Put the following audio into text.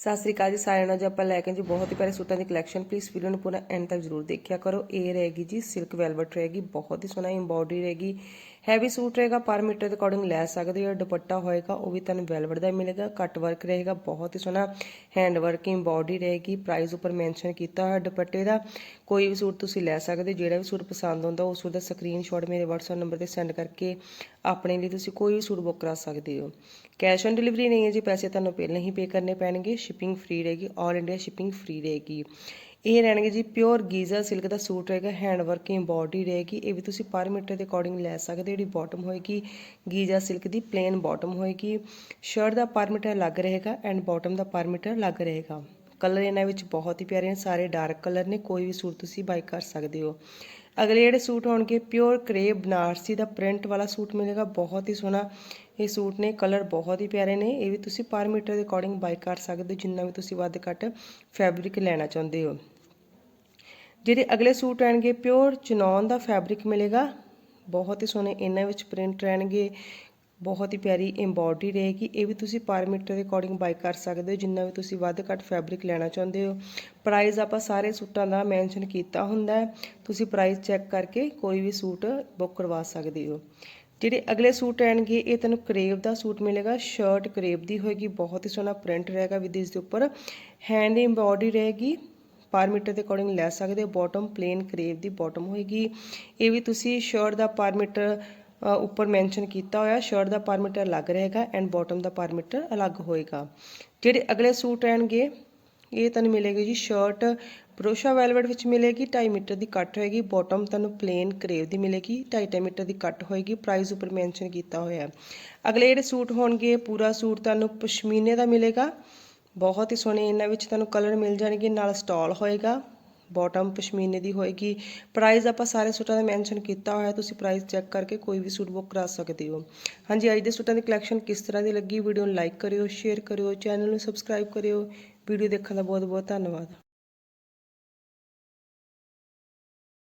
ਸਤਿ ਸ੍ਰੀ ਅਕਾਲ ਜੀ ਸਾਰਿਆਂ ਨੂੰ। ਅੱਜ ਆਪਾਂ ਲੈ ਕੇ ਜੀ ਬਹੁਤ ਹੀ ਪਿਆਰੇ ਸੂਟਾਂ ਦੀ ਕਲੈਕਸ਼ਨ ਪਲੀਜ਼ ਵੀਡੀਓ ਨੂੰ ਪੂਰਾ ਐਂਡ ਤੱਕ ਜ਼ਰੂਰ ਦੇਖਿਆ ਕਰੋ। ਇਹ ਰਹੇਗੀ ਜੀ ਸਿਲਕ ਵੈਲਵਟ ਰਹੇਗੀ, ਬਹੁਤ ਹੀ ਸੋਹਣਾ ਐਮਬੋਡਰੀ ਰਹੇਗੀ। ਹੈਵੀ ਸੂਟ ਰਹੇਗਾ ਪਰ ਮੀਟਰ ਦੇ ਅਕੋਰਡਿੰਗ ਲੈ ਸਕਦੇ ਹੋ। ਦੁਪੱਟਾ ਹੋਏਗਾ ਉਹ ਵੀ ਤੁਹਾਨੂੰ ਵੈਲਵਟ ਦਾ ਮਿਲੇਗਾ। ਕੱਟ ਵਰਕ ਰਹੇਗਾ ਬਹੁਤ ਹੀ ਸੋਹਣਾ ਹੈਂਡ ਵਰਕ ਐਮਬੋਡਰੀ ਰਹੇਗੀ। ਪ੍ਰਾਈਸ ਉੱਪਰ ਮੈਂਸ਼ਨ ਕੀਤਾ ਹੋਇਆ ਦੁਪੱਟੇ ਦਾ। ਕੋਈ ਵੀ ਸੂਟ ਤੁਸੀਂ ਲੈ ਸਕਦੇ ਹੋ, ਜਿਹੜਾ ਵੀ ਸੂਟ ਪਸੰਦ ਆਉਂਦਾ ਉਸ ਸੂਟ ਦਾ ਸਕਰੀਨਸ਼ਾਟ ਮੇਰੇ WhatsApp ਨੰਬਰ ਤੇ ਸੈਂਡ ਕਰਕੇ ਆਪਣੇ ਲਈ ਤੁਸੀਂ ਕੋਈ ਵੀ ਸੂਟ ਬੁੱਕ ਕਰਾ ਸਕਦੇ ਹੋ। ਕੈਸ਼ ਔਨ ਡਿਲੀਵਰੀ ਨਹੀਂ ਹੈ ਜੀ ਪੈਸੇ ਤੁਹਾਨੂੰ ਪਹਿਲਾਂ ਹੀ ਪੇ ਕਰਨੇ ਪੈਣਗੇ। ਸ਼ਿਪਿੰਗ ਫ੍ਰੀ ਰਹੇਗੀ ਆਲ ਇੰਡੀਆ ਸ਼ਿਪਿੰਗ ਫ੍ਰੀ ਰਹੇਗੀ। ਇਹ ਰਹਿਣਗੇ ਜੀ ਪਿਓਰ ਗੀਜ਼ਾ ਸਿਲਕ ਦਾ ਸੂਟ ਰਹੇਗਾ ਹੈਂਡ ਵਰਕ ਐਮਬੋਡਰੀ ਰਹੇਗੀ, ਇਹ ਵੀ ਤੁਸੀਂ ਪਰ ਮੀਟਰ ਦੇ ਅਕੋਰਡਿੰਗ ਲੈ ਸਕਦੇ ਜਿਹੜੀ ਬਾਟਮ ਹੋਏਗੀ ਗੀਜ਼ਾ ਸਿਲਕ ਦੀ ਪਲੇਨ ਬਾਟਮ ਹੋਏਗੀ ਸ਼ਰਟ ਦਾ ਪਰ ਮੀਟਰ ਅਲੱਗ ਰਹੇਗਾ ਐਂਡ ਬਾਟਮ ਦਾ ਪਰ ਮੀਟਰ ਅਲੱਗ ਰਹੇਗਾ। ਕਲਰ ਇਹਨਾਂ ਵਿੱਚ ਬਹੁਤ ਹੀ ਪਿਆਰੇ ਨੇ, ਸਾਰੇ ਡਾਰਕ ਕਲਰ ਨੇ, ਕੋਈ ਵੀ ਸੂਟ ਤੁਸੀਂ ਬਾਈ ਕਰ ਸਕਦੇ ਹੋ। ਅਗਲੇ ਜਿਹੜੇ ਸੂਟ ਹੋਣਗੇ ਪਿਓਰ ਕਰੇ ਬਨਾਰਸੀ ਦਾ ਪ੍ਰਿੰਟ ਵਾਲਾ ਸੂਟ ਮਿਲੇਗਾ, ਬਹੁਤ ਹੀ ਸੋਹਣਾ ਇਹ ਸੂਟ ਨੇ ਕਲਰ ਬਹੁਤ ਹੀ ਪਿਆਰੇ ਨੇ। ਇਹ ਵੀ ਤੁਸੀਂ ਪਰ ਮੀਟਰ ਦੇ ਅਕੋਰਡਿੰਗ ਬਾਈ ਕਰ ਸਕਦੇ ਹੋ, ਜਿੰਨਾ ਵੀ ਤੁਸੀਂ ਵੱਧ ਘੱਟ ਫੈਬਰਿਕ ਲੈਣਾ ਚਾਹੁੰਦੇ ਹੋ। ਜਿਹੜੇ ਅਗਲੇ ਸੂਟ ਰਹਿਣਗੇ ਪਿਓਰ ਚਨੌਨ ਦਾ ਫੈਬਰਿਕ ਮਿਲੇਗਾ। ਬਹੁਤ ਹੀ ਸੋਹਣੇ ਇਹਨਾਂ ਵਿੱਚ ਪ੍ਰਿੰਟ ਰਹਿਣਗੇ। ਬਹੁਤ ਹੀ ਪਿਆਰੀ ਐਮਬੋਡਰੀ ਰਹੇਗੀ। ਇਹ ਵੀ ਤੁਸੀਂ ਪਰ ਮੀਟਰ ਦੇ ਅਕੋਰਡਿੰਗ ਬਾਈ ਕਰ ਸਕਦੇ ਹੋ, ਜਿੰਨਾ ਵੀ ਤੁਸੀਂ ਵੱਧ ਘੱਟ ਫੈਬਰਿਕ ਲੈਣਾ ਚਾਹੁੰਦੇ ਹੋ। ਪ੍ਰਾਈਸ ਆਪਾਂ ਸਾਰੇ ਸੂਟਾਂ ਦਾ ਮੈਂਸ਼ਨ ਕੀਤਾ ਹੁੰਦਾ ਹੈ। ਤੁਸੀਂ ਪ੍ਰਾਈਸ ਚੈੱਕ ਕਰਕੇ ਕੋਈ ਵੀ ਸੂਟ ਬੁੱਕ ਕਰਵਾ ਸਕਦੇ ਹੋ। ਜਿਹੜੇ ਅਗਲੇ ਸੂਟ ਰਹਿਣਗੇ ਇਹ ਤੁਹਾਨੂੰ ਕਰੇਵ ਦਾ ਸੂਟ ਮਿਲੇਗਾ ਸ਼ਰਟ ਕਰੇਵ ਦੀ ਹੋਏਗੀ, ਬਹੁਤ ਹੀ ਸੋਹਣਾ ਪ੍ਰਿੰਟ ਰਹੇਗਾ ਵਿਦ ਇਸ ਦੇ ਉੱਪਰ। ਹੈਂਡ ਐਮਬੋਡਰੀ ਰਹੇਗੀ ਪਰ ਮੀਟਰ ਦੇ ਅਕੋਰਡਿੰਗ ਲੈ ਸਕਦੇ ਹੋ ਬਾਟਮ ਪਲੇਨ ਕਰੇਵ ਦੀ ਬਾਟਮ ਹੋਏਗੀ। ਇਹ ਵੀ ਤੁਸੀਂ ਸ਼ਰਟ ਦਾ ਪਰ ਮੀਟਰ ਉੱਪਰ ਮੈਂਸ਼ਨ ਕੀਤਾ ਹੋਇਆ ਸ਼ਰਟ ਦਾ ਪਰ ਮੀਟਰ ਅਲੱਗ ਰਹੇਗਾ ਐਂਡ ਬਾਟਮ ਦਾ ਪਰ ਮੀਟਰ ਅਲੱਗ ਹੋਏਗਾ। ਜਿਹੜੇ ਅਗਲੇ ਸੂਟ ਰਹਿਣਗੇ ਇਹ ਤੁਹਾਨੂੰ ਮਿਲੇਗੀ ਜੀ ਸ਼ਰਟ ਬਰੋਸ਼ਾ ਵੈਲਵਟ ਵਿੱਚ ਮਿਲੇਗੀ 2.5 ਮੀਟਰ ਦੀ ਕੱਟ ਹੋਏਗੀ ਬਾਟਮ ਤੁਹਾਨੂੰ ਪਲੇਨ ਕਰੇਵ ਦੀ ਮਿਲੇਗੀ 2.5 ਮੀਟਰ ਦੀ ਕੱਟ ਹੋਏਗੀ ਪ੍ਰਾਈਸ ਉੱਪਰ ਮੈਂਸ਼ਨ ਕੀਤਾ ਹੋਇਆ ਹੈ। ਅਗਲੇ ਜਿਹੜੇ ਸੂਟ ਹੋਣਗੇ, ਪੂਰਾ ਸੂਟ ਤੁਹਾਨੂੰ ਪਸ਼ਮੀਨੇ ਦਾ ਮਿਲੇਗਾ, ਬਹੁਤ ਹੀ ਸੋਹਣੇ ਇਹਨਾਂ ਵਿੱਚ ਤੁਹਾਨੂੰ ਕਲਰ ਮਿਲ ਜਾਣਗੇ, ਨਾਲ ਸਟਾਲ ਹੋਏਗਾ ਬਾਟਮ ਪਸ਼ਮੀਨੇ ਦੀ ਹੋਏਗੀ। ਪ੍ਰਾਈਸ ਆਪਾਂ ਸਾਰੇ ਸੂਟਾਂ ਦਾ ਮੈਂਸ਼ਨ ਕੀਤਾ ਹੋਇਆ, ਤੁਸੀਂ ਪ੍ਰਾਈਸ ਚੈੱਕ ਕਰਕੇ ਕੋਈ ਵੀ ਸੂਟ ਬੁੱਕ ਕਰਾ ਸਕਦੇ ਹੋ। ਹਾਂਜੀ, ਅੱਜ ਦੇ ਸੂਟਾਂ ਦੀ ਕਲੈਕਸ਼ਨ ਕਿਸ ਤਰ੍ਹਾਂ ਦੀ ਲੱਗੀ ਵੀਡੀਓ ਨੂੰ ਲਾਈਕ ਕਰਿਓ ਸ਼ੇਅਰ ਕਰਿਓ ਚੈਨਲ ਨੂੰ ਸਬਸਕ੍ਰਾਈਬ ਕਰਿਓ ਵੀਡੀਓ ਦੇਖਣ ਦਾ ਬਹੁਤ ਬਹੁਤ ਧੰਨਵਾਦ।